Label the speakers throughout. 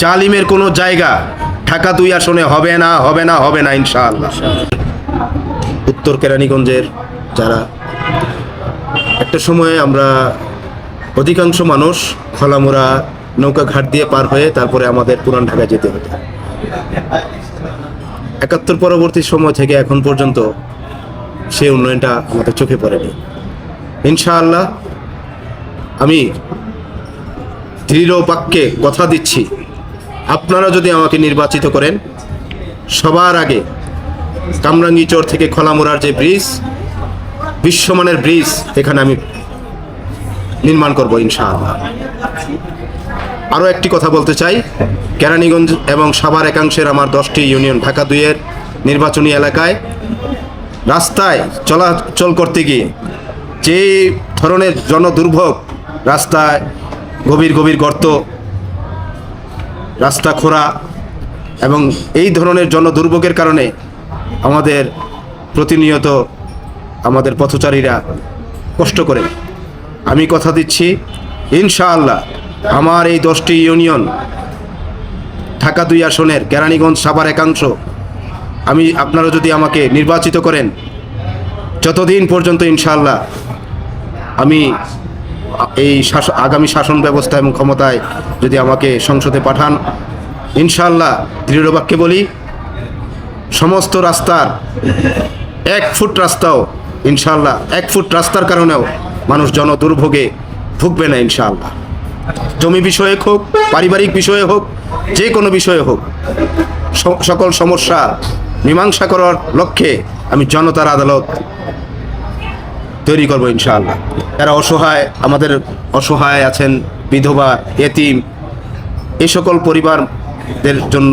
Speaker 1: জালিমের কোনো জায়গা। ঢাকা দুই আসনে হবে না হবে না হবে না, ইনশাআল্লাহ। উত্তর কেরানীগঞ্জের যারা, একটা সময়ে আমরা অধিকাংশ মানুষ খোলামোড়া নৌকা ঘাট দিয়ে পার হয়ে তারপরে আমাদের পুরান ঢাকা যেতে হতো। একাত্তর পরবর্তী সময় থেকে এখন পর্যন্ত সেই উন্নয়নটা আমাদের চোখে পড়েনি। ইনশাআল্লাহ আমি দৃঢ় বাক্যে কথা দিচ্ছি। আপনারা যদি আমাকে নির্বাচিত করেন, সবার আগে কামরাঙ্গি চর থেকে খলামুড়ার যে ব্রিজ, বিশ্বমানের ব্রিজ এখানে আমি নির্মাণ করব ইনশাআল্লাহ। আরও একটি কথা বলতে চাই, কেরানীগঞ্জ এবং সাভার একাংশের আমার দশটি ইউনিয়ন ঢাকা দুইয়ের নির্বাচনী এলাকায় রাস্তায় চলাচল করতে গিয়ে যে ধরনের জনদুর্ভোগ রাস্তায় গভীর গভীর গর্ত রাস্তা খোঁড়া এবং এই ধরনের জনদুর্ভোগের কারণে আমাদের প্রতিনিয়ত আমাদের পথচারীরা কষ্ট করে। আমি কথা দিচ্ছি, ইনশাআল্লাহ আমার এই দশটি ইউনিয়ন, ঢাকা দুই আসনের কেরানীগঞ্জ সাভার একাংশ, আমি আপনারা যদি আমাকে নির্বাচিত করেন, যতদিন পর্যন্ত ইনশাআল্লাহ আমি এই আগামী শাসন ব্যবস্থা এবং ক্ষমতায় যদি আমাকে সংসদে পাঠান, ইনশাআল্লাহ দৃঢ়বাক্যে বলি, সমস্ত রাস্তার এক ফুট রাস্তাও ইনশাল্লাহ এক ফুট রাস্তার কারণেও মানুষ জন দুর্ভোগে ভুগবে না, ইনশাআল্লাহ। জমি বিষয়ে হোক, পারিবারিক বিষয়ে হোক, যে কোনো বিষয়ে হোক সকল সমস্যা মীমাংসা করার লক্ষ্যে আমি জনতার আদালত তৈরি করব ইনশাআল্লাহ। যারা অসহায়, আমাদের অসহায় আছেন, বিধবা, এতিম, এই সকল পরিবারদের জন্য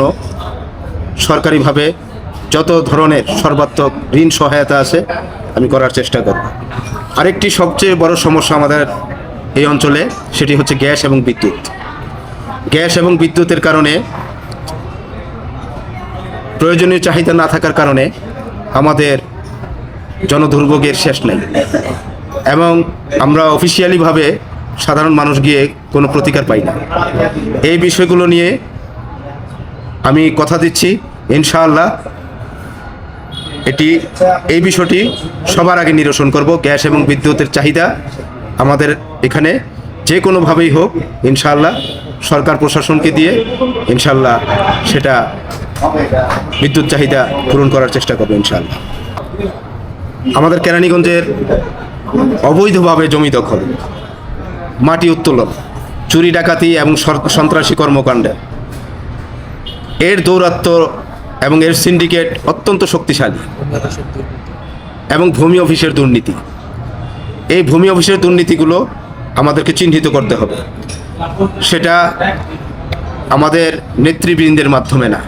Speaker 1: সরকারিভাবে যত ধরনের সর্বাত্মক ঋণ সহায়তা আছে, আমি করার চেষ্টা করব। আরেকটি সবচেয়ে বড় সমস্যা আমাদের এই অঞ্চলে, সেটি হচ্ছে গ্যাস এবং বিদ্যুৎ। গ্যাস এবং বিদ্যুতের কারণে প্রয়োজনীয় চাহিদা না থাকার কারণে আমাদের জনদুর্ভোগের শেষ নেই। এবং আমরা অফিসিয়ালিভাবে সাধারণ মানুষ গিয়ে কোনো প্রতিকার পাই না। এই বিষয়গুলো নিয়ে আমি কথা দিচ্ছি। ইনশাআল্লাহ এটি, এই বিষয়টি সবার আগে নিরসন করব। গ্যাস এবং বিদ্যুতের চাহিদা আমাদের এখানে যে কোনোভাবেই হোক, ইনশাআল্লাহ সরকার প্রশাসনকে দিয়ে ইনশাআল্লাহ সেটা বিদ্যুৎ চাহিদা পূরণ করার চেষ্টা করব ইনশাআল্লাহ। আমাদের কেরানীগঞ্জের অবৈধভাবে জমি দখল, মাটি উত্তোলন, চুরি ডাকাতি এবং সন্ত্রাসী কর্মকাণ্ডে। এর দৌরাত্ম এবং এর সিন্ডিকেট অত্যন্ত শক্তিশালী এবং ভূমি অফিসের দুর্নীতি। এই ভূমি অফিসের দুর্নীতিগুলো আমাদেরকে চিহ্নিত করতে হবে। সেটা আমাদের নেতৃবৃন্দের মাধ্যমে না,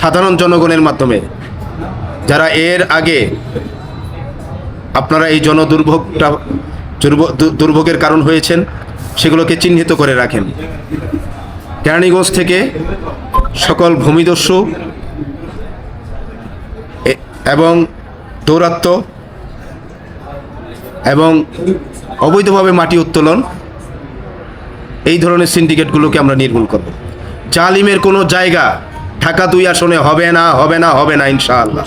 Speaker 1: সাধারণ জনগণের মাধ্যমে। যারা এর আগে আপনারা এই জনদুর্ভোগটা দুর্ভ- দুর্ভোগের কারণ হয়েছেন, সেগুলোকে চিহ্নিত করে রাখেন। কেরানীগঞ্জ থেকে সকল ভূমিদস্যু এবং দৌরাত্ম এবং অবৈধভাবে মাটি উত্তোলন, এই ধরনের সিন্ডিকেটগুলোকে আমরা নির্মূল করব। জালিমের কোনো জায়গা ঢাকা দুই আসনে হবে না হবে না হবে না, ইনশাআল্লাহ।